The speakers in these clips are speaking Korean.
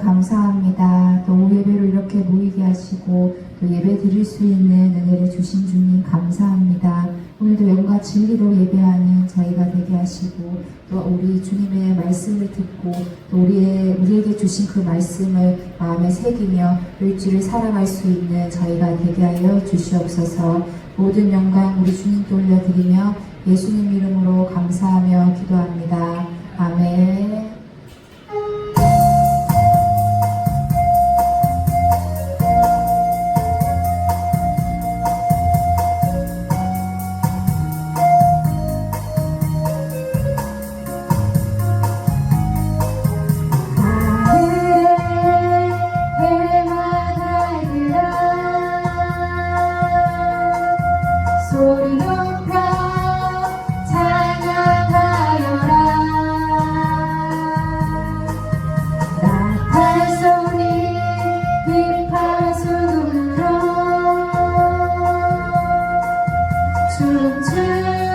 감사합니다. 또 예배로 이렇게 모이게 하시고 또 예배 드릴 수 있는 은혜를 주신 주님 감사합니다. 오늘도 영과 진리로 예배하는 저희가 되게 하시고 또 우리 주님의 말씀을 듣고 또 우리의 우리에게 주신 그 말씀을 마음에 새기며 일주를 살아갈 수 있는 저희가 되게 하여 주시옵소서. 모든 영광 우리 주님께 올려드리며 예수님 이름으로 감사하며 기도합니다. 아멘. 순천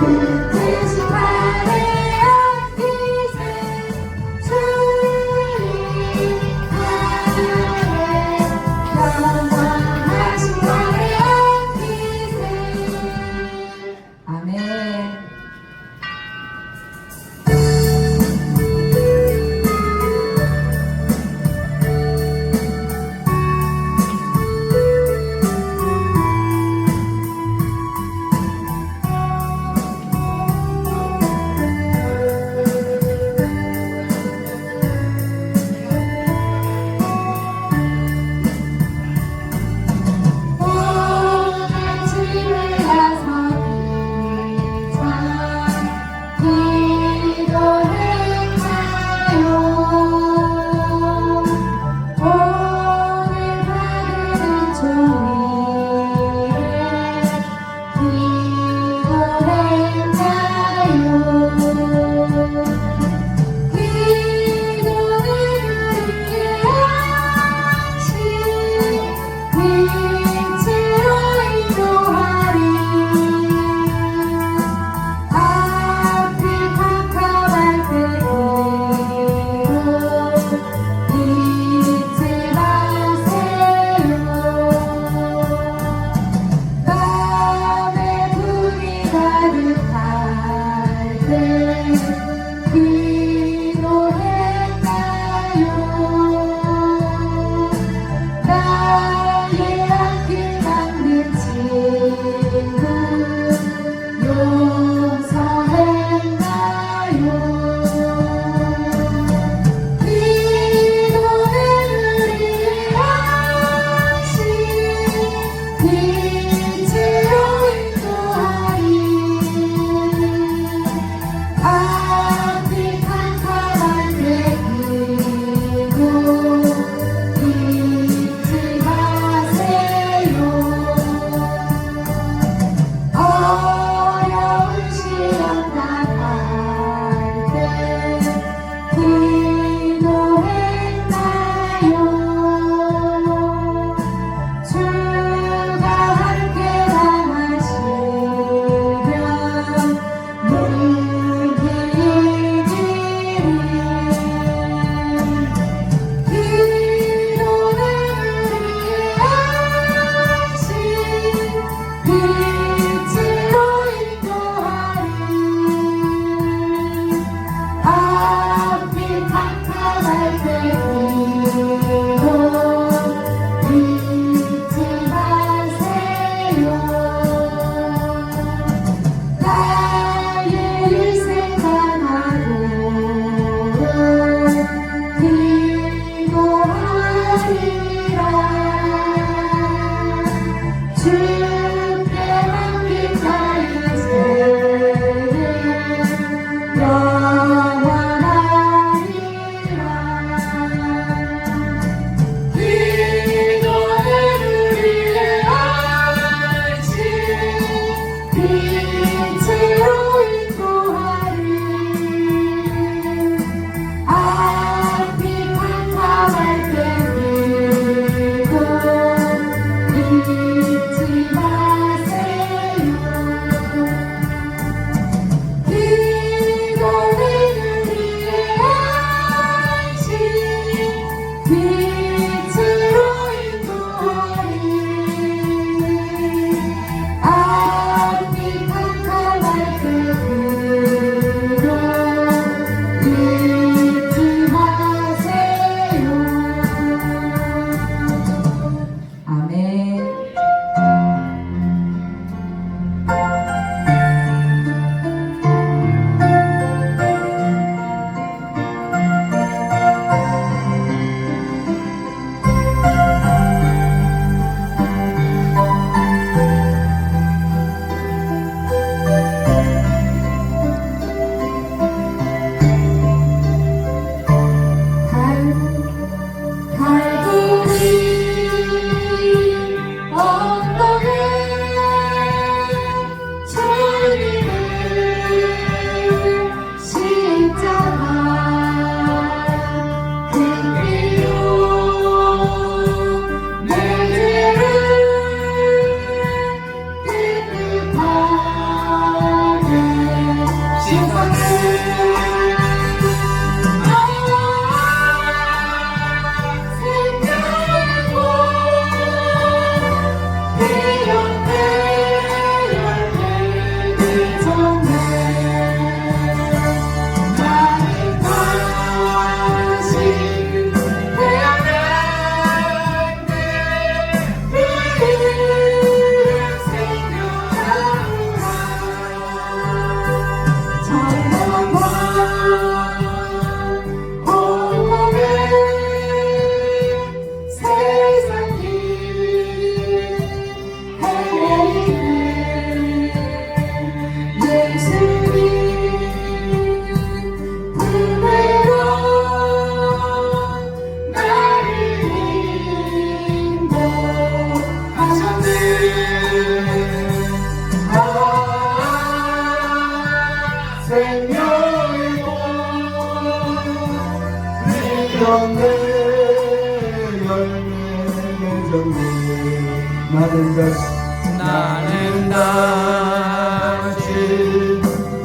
그크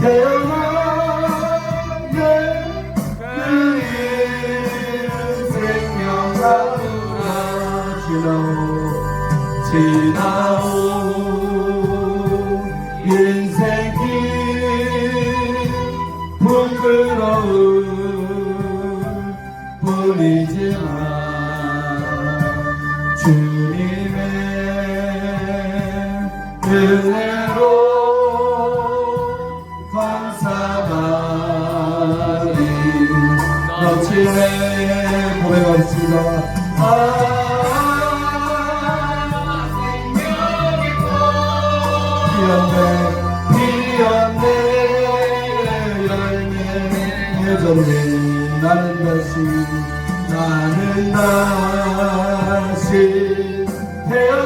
태어나네 그 생명나무라 지나오 지나오 인생길 부끄러운 뿐이지만 주님의 은혜 넘치네 고백하겠습니다 아 생명이 피었네 피었네 열매 맺었네 나는 다시 나는 다시 태어